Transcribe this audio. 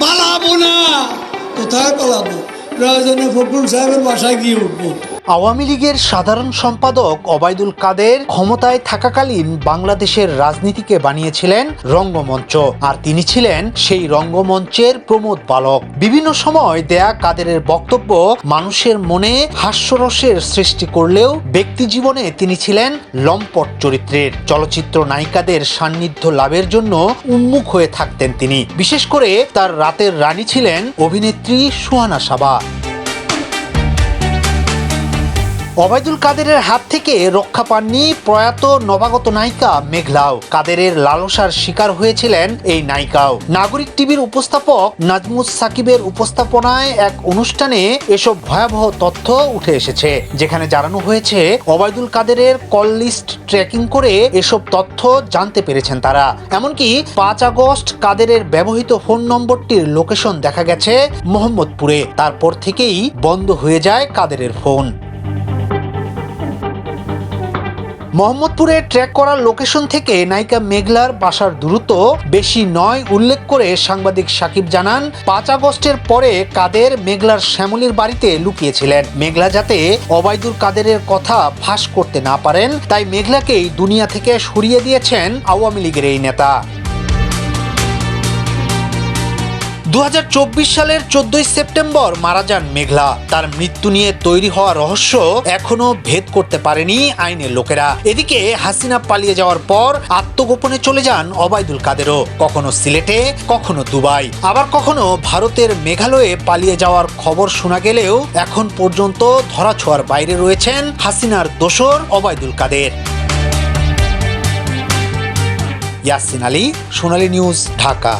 পালাবো না। কোথায় পালাবো? প্রয়োজনে ফখরুল সাহেবের বাসায় গিয়ে উঠবো। আওয়ামী লীগের সাধারণ সম্পাদক ওবায়দুল কাদের ক্ষমতায় থাকাকালীন বাংলাদেশের রাজনীতিকে বানিয়েছিলেন রঙ্গমঞ্চ, আর তিনি ছিলেন সেই রঙ্গমঞ্চের প্রমোদ বালক। বিভিন্ন সময় দেয়া কাদেরের বক্তব্য মানুষের মনে হাস্যরসের সৃষ্টি করলেও ব্যক্তি জীবনে তিনি ছিলেন লম্পট চরিত্রের। চলচ্চিত্র নায়িকাদের সান্নিধ্য লাভের জন্য উন্মুখ হয়ে থাকতেন তিনি। বিশেষ করে তার রাতের রানী ছিলেন অভিনেত্রী সুহানা সাবা। ওবায়দুল কাদেরের হাত থেকে রক্ষা পাননি প্রয়াত নবাগত নায়িকা মেঘলাও। কাদেরের লালসার শিকার হয়েছিলেন এই নায়িকাও। নাগরিক টিভির উপস্থাপক নাজমুস সাকিবের উপস্থাপনায় এক অনুষ্ঠানে এসব ভয়াবহ তথ্য উঠে এসেছে, যেখানে জানানো হয়েছে ওবায়দুল কাদেরের কল লিস্ট ট্র্যাকিং করে এসব তথ্য জানতে পেরেছেন তারা। এমনকি পাঁচ আগস্ট কাদেরের ব্যবহৃত ফোন নম্বরটির লোকেশন দেখা গেছে মোহাম্মদপুরে। তারপর থেকেই বন্ধ হয়ে যায় কাদেরের ফোন। মোহাম্মদপুরে ট্র্যাক করার লোকেশন থেকে নায়িকা মেঘলার বাসার দূরত্ব বেশি নয় উল্লেখ করে সাংবাদিক সাকিব জানান, পাঁচ আগস্টের পরে কাদের মেঘলার শ্যামলির বাড়িতে লুকিয়েছিলেন। মেঘলা যাতে অবায়দুর কাদেরের কথা ফাঁস করতে না পারেন, তাই মেঘলাকেই দুনিয়া থেকে সরিয়ে দিয়েছেন আওয়ামী লীগের এই নেতা। দু হাজার চব্বিশ সালের চোদ্দই সেপ্টেম্বর মারা যান মেঘলা। তার মৃত্যু নিয়ে তৈরি হওয়া রহস্য এখনও ভেদ করতে পারেনি আইনের লোকেরা। এদিকে হাসিনা পালিয়ে যাওয়ার পর আত্মগোপনে চলে যান অবায়দুল কাদেরও। কখনো সিলেটে, কখনো দুবাই। আবার কখনো ভারতের মেঘালয়ে পালিয়ে যাওয়ার খবর শোনা গেলেও এখন পর্যন্ত ধরাছোঁয়ার বাইরে রয়েছেন হাসিনার দোসর অবায়দুল কাদের। ইয়াসিন আলী, সোনালী নিউজ, ঢাকা।